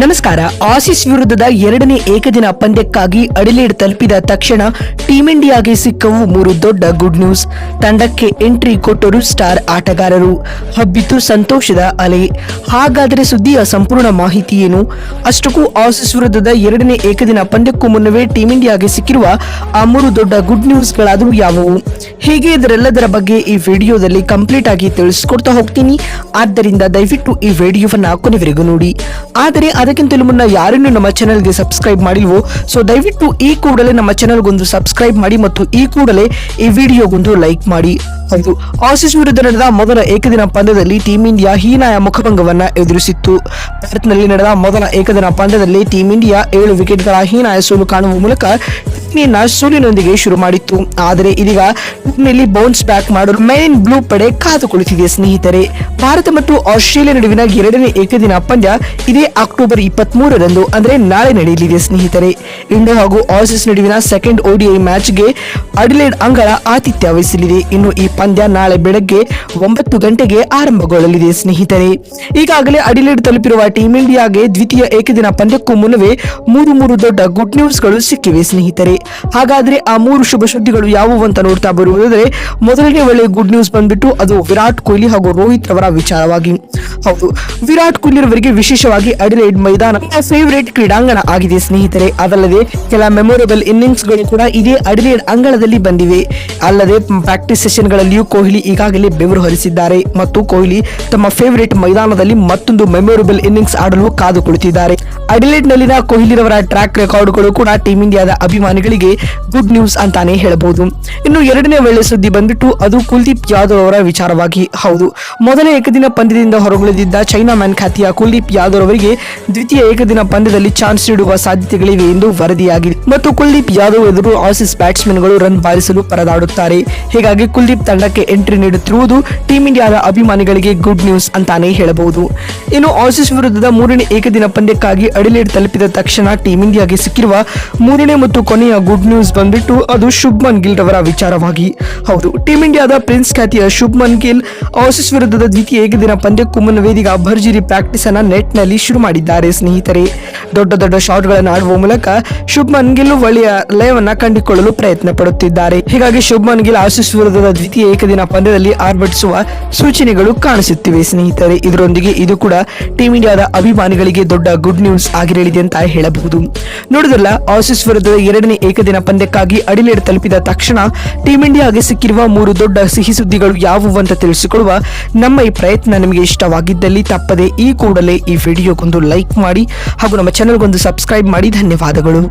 ನಮಸ್ಕಾರ. ಆಸಿಸ್ ವಿರುದ್ಧದ ಎರಡನೇ ಏಕದಿನ ಪಂದ್ಯಕ್ಕಾಗಿ ಅಡಿಲೇಡ್ ತಲುಪಿದ ತಕ್ಷಣ ಟೀಂ ಇಂಡಿಯಾಗೆ ಸಿಕ್ಕವು ಮೂರು ದೊಡ್ಡ ಗುಡ್ ನ್ಯೂಸ್. ತಂಡಕ್ಕೆ ಎಂಟ್ರಿ ಕೊಟ್ಟರು ಸ್ಟಾರ್ ಆಟಗಾರರು. ಹಬ್ಬಿತು ಸಂತೋಷದ ಅಲೆ. ಹಾಗಾದರೆ ಸುದ್ದಿಯ ಸಂಪೂರ್ಣ ಮಾಹಿತಿ ಏನು? ಅಷ್ಟಕ್ಕೂ ಆಸಿಸ್ ವಿರುದ್ಧದ ಎರಡನೇ ಏಕದಿನ ಪಂದ್ಯಕ್ಕೂ ಮುನ್ನವೇ ಟೀಂ ಇಂಡಿಯಾಗೆ ಸಿಕ್ಕಿರುವ ಆ ಮೂರು ದೊಡ್ಡ ಗುಡ್ ನ್ಯೂಸ್ಗಳಾದರೂ ಯಾವುವು? ಹೀಗೆ ಇದರೆಲ್ಲದರ ಬಗ್ಗೆ ಈ ವಿಡಿಯೋದಲ್ಲಿ ಕಂಪ್ಲೀಟ್ ಆಗಿ ತಿಳಿಸ್ಕೊಡ್ತಾ ಹೋಗ್ತೀನಿ. ಆದ್ದರಿಂದ ದಯವಿಟ್ಟು ಈ ವಿಡಿಯೋವನ್ನು ಕೊನೆವರೆಗೂ ನೋಡಿ. ಆದರೆ ಅದಕ್ಕಿಂತಲೂ ಮುನ್ನ ಯಾರನ್ನು ನಮ್ಮ ಚಾನೆಲ್ಗೆ ಸಬ್ಸ್ಕ್ರೈಬ್ ಮಾಡಿಲ್ವೋ ಸೊ ದಯವಿಟ್ಟು ಈ ಕೂಡಲೇ ನಮ್ಮ ಚಾನೆಲ್ಗೊಂದು ಸಬ್ಸ್ಕ್ರೈಬ್ ಮಾಡಿ ಮತ್ತು ಈ ಕೂಡಲೇ ಈ ವಿಡಿಯೋಗೊಂದು ಲೈಕ್ ಮಾಡಿ ಹೌದು ಆಸೀಸ್ ವಿರುದ್ಧ ನಡೆದ ಮೊದಲ ಏಕದಿನ ಪಂದ್ಯದಲ್ಲಿ ಟೀಂ ಇಂಡಿಯಾ ಹೀನಾಯ ಮುಖಭಂಗವನ್ನು ಎದುರಿಸಿತ್ತು. ಭಾರತ್ನಲ್ಲಿ ನಡೆದ ಮೊದಲ ಏಕದಿನ ಪಂದ್ಯದಲ್ಲಿ ಟೀಂ ಇಂಡಿಯಾ ಏಳು ವಿಕೆಟ್ಗಳ ಹೀನಾಯ ಸೋಲು ಕಾಣುವ ಮೂಲಕ ಟೂರ್ನಿಯನ್ನ ಸೋಲಿನೊಂದಿಗೆ ಶುರು ಮಾಡಿತ್ತು. ಆದರೆ ಇದೀಗ ಟೂರ್ನಿಯಲ್ಲಿ ಬೌನ್ಸ್ ಬ್ಯಾಕ್ ಮಾಡಲು ಮೈನ್ ಬ್ಲೂ ಪಡೆ ಕಾದು ಕುಳಿತಿದೆ ಸ್ನೇಹಿತರೆ. ಭಾರತ ಮತ್ತು ಆಸ್ಟ್ರೇಲಿಯಾ ನಡುವಿನ ಎರಡನೇ ಏಕದಿನ ಪಂದ್ಯ ಇದೇ ಅಕ್ಟೋಬರ್ ಇಪ್ಪತ್ತ್ ಮೂರರಂದು ಅಂದರೆ ನಾಳೆ ನಡೆಯಲಿದೆ ಸ್ನೇಹಿತರೆ. ಇಂಡಿಯಾ ಹಾಗೂ ಆಸೀಸ್ ನಡುವಿನ ಸೆಕೆಂಡ್ ಓಡಿಐ ಮ್ಯಾಚ್ಗೆ ಅಡಿಲೇಡ್ ಅಂಗಳ ಆತಿಥ್ಯ ವಹಿಸಲಿದೆ. ಇನ್ನು ಈ ಪಂದ್ಯ ನಾಳೆ ಬೆಳಗ್ಗೆ ಒಂಬತ್ತು ಗಂಟೆಗೆ ಆರಂಭಗೊಳ್ಳಲಿದೆ ಸ್ನೇಹಿತರೆ. ಈಗಾಗಲೇ ಅಡಿಲೇಡ್ ತಲುಪಿರುವ ಟೀಂ ಇಂಡಿಯಾಗೆ ದ್ವಿತೀಯ ಏಕದಿನ ಪಂದ್ಯಕ್ಕೂ ಮುನ್ನವೇ ಮೂರು ಮೂರು ದೊಡ್ಡ ಗುಡ್ ನ್ಯೂಸ್ಗಳು ಸಿಕ್ಕಿವೆ ಸ್ನೇಹಿತರೆ. ಹಾಗಾದ್ರೆ ಆ ಮೂರು ಶುಭ ಸುದ್ದಿಗಳು ಯಾವುವು ಅಂತ ನೋಡ್ತಾ ಬರುವುದಾದ್ರೆ, ಮೊದಲನೇ ವೇಳೆ ಗುಡ್ ನ್ಯೂಸ್ ಬಂದ್ಬಿಟ್ಟು ಅದು ವಿರಾಟ್ ಕೊಹ್ಲಿ ಹಾಗೂ ರೋಹಿತ್ ಅವರ ವಿಚಾರವಾಗಿ. ಹೌದು. ವಿರಾಟ್ ಕೊಹ್ಲಿ ರವರಿಗೆ ವಿಶೇಷವಾಗಿ ಅಡಿಲೈಡ್ ಮೈದಾನ ಫೇವರೇಟ್ ಕ್ರೀಡಾಂಗಣ ಆಗಿದೆ, ಸ್ನೇಹಿತರೆ. ಅದಲ್ಲದೆ ಕೆಲ ಮೆಮೊರೇಬಲ್ ಇನ್ನಿಂಗ್ಸ್ಗಳು ಕೂಡ ಇದೇ ಅಡಿಲೈಡ್ ಅಂಗಳದಲ್ಲಿ ಬಂದಿವೆ. ಅಲ್ಲದೆ ಪ್ರಾಕ್ಟೀಸ್ ಸೆಷನ್ ಗಳಲ್ಲಿಯೂ ಕೊಹ್ಲಿ ಈಗಾಗಲೇ ಬೆವರು ಹರಿಸಿದ್ದಾರೆ. ಮತ್ತು ಕೊಹ್ಲಿ ತಮ್ಮ ಫೇವರೇಟ್ ಮೈದಾನದಲ್ಲಿ ಮತ್ತೊಂದು ಮೆಮೊರೇಬಲ್ ಇನ್ನಿಂಗ್ಸ್ ಆಡಲು ಕಾದು ಕುಳಿತಿದ್ದಾರೆ. ಅಡಿಲೈಡ್ ನಲ್ಲಿನ ಕೊಹ್ಲಿರವರ ಟ್ರ್ಯಾಕ್ ರೆಕಾರ್ಡ್ಗಳು ಕೂಡ ಟೀಂ ಇಂಡಿಯಾದ ಅಭಿಮಾನಿಗಳಿಗೆ ಗುಡ್ ನ್ಯೂಸ್ ಅಂತಾನೆ ಹೇಳಬಹುದು. ಇನ್ನು ಎರಡನೇ ವೇಳೆ ಸುದ್ದಿ ಬಂದ್ಬಿಟ್ಟು ಅದು ಕುಲ್ದೀಪ್ ಯಾದವ್ ಅವರ ವಿಚಾರವಾಗಿ. ಹೌದು. ಮೊದಲ ಏಕದಿನ ಪಂದ್ಯದಿಂದ ಹೊರಗುಳಿದಿದ್ದ ಚೈನಾ ಮ್ಯಾನ್ ಖ್ಯಾತಿಯ ಕುಲ್ದೀಪ್ ಯಾದವ್ ಅವರಿಗೆ ದ್ವಿತೀಯ ಏಕದಿನ ಪಂದ್ಯದಲ್ಲಿ ಚಾನ್ಸ್ ನೀಡುವ ಸಾಧ್ಯತೆಗಳಿವೆ ಎಂದು ವರದಿಯಾಗಿದೆ. ಮತ್ತು ಕುಲ್ದೀಪ್ ಯಾದವ್ ಎದುರು ಆಸೀಸ್ ಬ್ಯಾಟ್ಸ್ಮನ್ಗಳು ರನ್ ಬಾರಿಸಲು ಪರದಾಡುತ್ತಾರೆ. ಹೀಗಾಗಿ ಕುಲ್ದೀಪ್ ತಂಡಕ್ಕೆ ಎಂಟ್ರಿ ನೀಡುತ್ತಿರುವುದು ಟೀಂ ಇಂಡಿಯಾದ ಅಭಿಮಾನಿಗಳಿಗೆ ಗುಡ್ ನ್ಯೂಸ್ ಅಂತಾನೆ ಹೇಳಬಹುದು. ಇನ್ನು ಆಸೀಸ್ ವಿರುದ್ಧದ ಮೂರನೇ ಏಕದಿನ ಪಂದ್ಯಕ್ಕಾಗಿ ಅಡಿಲೇಡ್ ತಲುಪಿದ ತಕ್ಷಣ ಟೀಂ ಇಂಡಿಯಾಗೆ ಸಿಕ್ಕಿರುವ ಮೂರನೇ ಮತ್ತು ಕೊನೆಯ ಗುಡ್ ನ್ಯೂಸ್ ಬಂದ್ಬಿಟ್ಟು ಅದು ಶುಭ್ಮನ್ ಗಿಲ್ ರವರ ವಿಚಾರವಾಗಿ. ಹೌದು, ಟೀಂ ಇಂಡಿಯಾದ ಪ್ರಿನ್ಸ್ ಖ್ಯಾತಿಯ ಶುಭ್ಮನ್ ಗಿಲ್ ಆಸೀಸ್ ವಿರುದ್ಧದ ದ್ವಿತೀಯ ಏಕದಿನ ಪಂದ್ಯಕ್ಕೂ ಮುನ್ನ ವೇದಿಗ ಭರ್ಜರಿ ಪ್ರಾಕ್ಟೀಸ್ ಅನ್ನ ನೆಟ್ನಲ್ಲಿ ಶುರು ಮಾಡಿದ್ದಾರೆ ಸ್ನೇಹಿತರೆ. ದೊಡ್ಡ ದೊಡ್ಡ ಶಾಟ್ಗಳನ್ನು ಆಡುವ ಮೂಲಕ ಶುಭ್ಮನ್ ಗಿಲ್ ಒಳ್ಳೆಯ ಲಯವನ್ನ ಕಂಡುಕೊಳ್ಳಲು ಪ್ರಯತ್ನ ಪಡುತ್ತಿದ್ದಾರೆ. ಹೀಗಾಗಿ ಶುಭ್ಮನ್ ಗಿಲ್ ಆಶೀಸ್ ವಿರುದ್ಧದ ದ್ವಿತೀಯ ಏಕದಿನ ಪಂದ್ಯದಲ್ಲಿ ಆರ್ಭಟಿಸುವ ಸೂಚನೆಗಳು ಕಾಣಿಸುತ್ತಿವೆ ಸ್ನೇಹಿತರೆ. ಇದರೊಂದಿಗೆ ಇದು ಕೂಡ ಟೀಂ ಇಂಡಿಯಾದ ಅಭಿಮಾನಿಗಳಿಗೆ ದೊಡ್ಡ ಗುಡ್ ನ್ಯೂಸ್ ಆಗಿರಲಿದೆ ಅಂತ ಹೇಳಬಹುದು. ನೋಡಿದ್ರಲ್ಲ ಆಸೀಸ್ ವಿರುದ್ಧದ ಎರಡನೇ ಏಕದಿನ ಪಂದ್ಯಕ್ಕಾಗಿ ಅಡಿಲೇಡ್ ತಲುಪಿದ ತಕ್ಷಣ ಟೀಂ ಇಂಡಿಯಾಗೆ ಸಿಕ್ಕಿರುವ ಮೂರು ದೊಡ್ಡ ಸಿಹಿ ಸುದ್ದಿಗಳು ಯಾವುವು ಅಂತ ತಿಳಿಸಿಕೊಡುವ ನಮ್ಮ ಈ ಪ್ರಯತ್ನ ನಿಮಗೆ ಇಷ್ಟವಾಗಿದ್ದಲ್ಲಿ ತಪ್ಪದೆ ಈ ಕೂಡಲೇ ಈ ವಿಡಿಯೋಗೊಂದು ಲೈಕ್ ಮಾಡಿ ಹಾಗೂ ನಮ್ಮ ಚಾನಲ್ಗೊಂದು ಸಬ್ಸ್ಕ್ರೈಬ್ ಮಾಡಿ. ಧನ್ಯವಾದಗಳು.